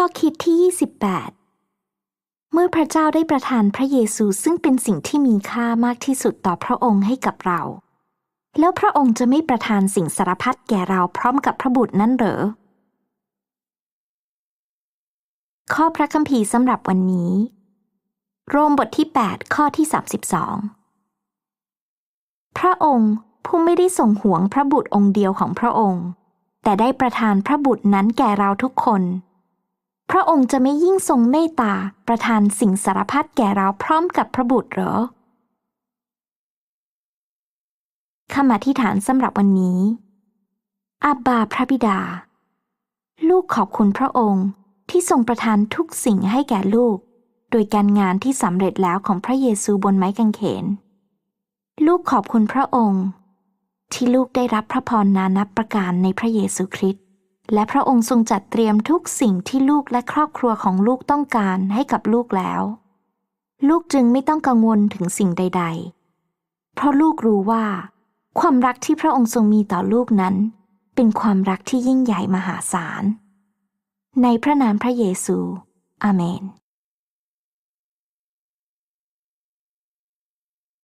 ข้อคิดที่ 28 เมื่อพระเจ้าได้ประทานพระเยซูซึ่งเป็นสิ่งที่มีค่ามากที่สุดต่อพระองค์ให้กับเรา แล้วพระองค์จะไม่ประทานสิ่งสารพัดแก่เราพร้อมกับพระบุตรนั้นเหรอ ข้อพระคัมภีร์สำหรับวันนี้ โรมบทที่ 8 ข้อที่ 32 พระองค์ผู้ไม่ได้ทรงหวงพระบุตรองค์เดียวของพระองค์ แต่ได้ประทานพระบุตรนั้นแก่เราทุกคน พระองค์จะไม่ยิ่งทรงเมตตาประทานสิ่งสารพัดแก่เราพร้อมกับพระบุตรหรอคำอธิษฐานสำหรับวันนี้ อาบบาพระบิดา ลูกขอบคุณพระองค์ที่ทรงประทานทุกสิ่งให้แก่ลูก โดยการงานที่สำเร็จแล้วของพระเยซูบนไม้กางเขน ลูกขอบคุณพระองค์ ที่ลูกได้รับพระพรนานับประการในพระเยซูคริสต์ และพระองค์ทรงจัดเตรียมทุกสิ่งที่ลูกและครอบครัวของลูกต้องการให้กับลูกแล้ว ลูกจึงไม่ต้องกังวลถึงสิ่งใด ๆ เพราะลูกรู้ว่า ความรักที่พระองค์ทรงมีต่อลูกนั้น เป็นความรักที่ยิ่งใหญ่มหาศาล ในพระนามพระเยซู อาเมน